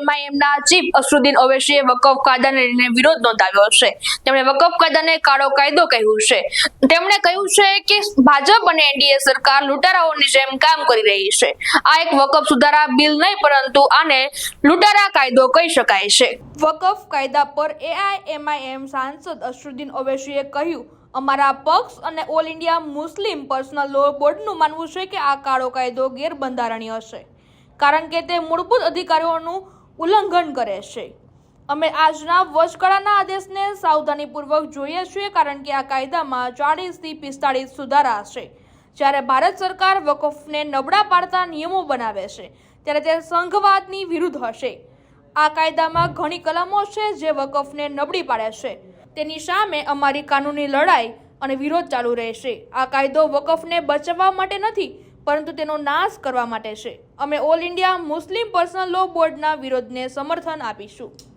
એઆઈએમઆઈએમના chief અસરુદ્દીન ઓવેસીએ વકફ કાયદાને વિરોધ નોંધાવ્યો છે. તેમણે વકફ કાયદાને કાળો કાયદો કહ્યું છે. તેમણે કહ્યું છે કે ભાજપ અને એનડીએ સરકાર લૂંટારાઓની જેમ કામ કરી રહી છે. આ એક વકફ સુધારા બિલ નહીં, પરંતુ આને લૂંટારા કાયદો કહી શકાય છે. વકફ કાયદા પર એઆઈએમઆઈએમ સાંસદ અસરુદ્દીન ઓવેસીએ કહ્યું, અમારા પક્ષ અને all India Muslim personal law બોર્ડનું માનવું છે કે આ કાળો કાયદો ગેરબંધારણીય છે. કારણ કે તે મૂળભૂત અધિકારોનું ઉલ્લંઘન કરે છે. અમે આજના વચગાળાના આદેશને સાવધાનીપૂર્વક જોઈએ છીએ કારણ કે આ કાયદામાં ચાળીસથી પિસ્તાળીસ સુધારા છે. જ્યારે ભારત સરકાર વકફને નબળા પાડતા નિયમો બનાવે છે, ત્યારે તે સંઘવાદની વિરુદ્ધ હશે. આ કાયદામાં ઘણી કલમો છે જે વકફને નબળી પાડે છે. તેની સામે અમારી કાનૂની લડાઈ અને વિરોધ ચાલુ રહેશે. આ કાયદો વકફને બચાવવા માટે નથી પરંતુ તેનો નાશ કરવા માટે છે. અમે all India Muslim personal law બોર્ડના વિરોધને સમર્થન આપીશું.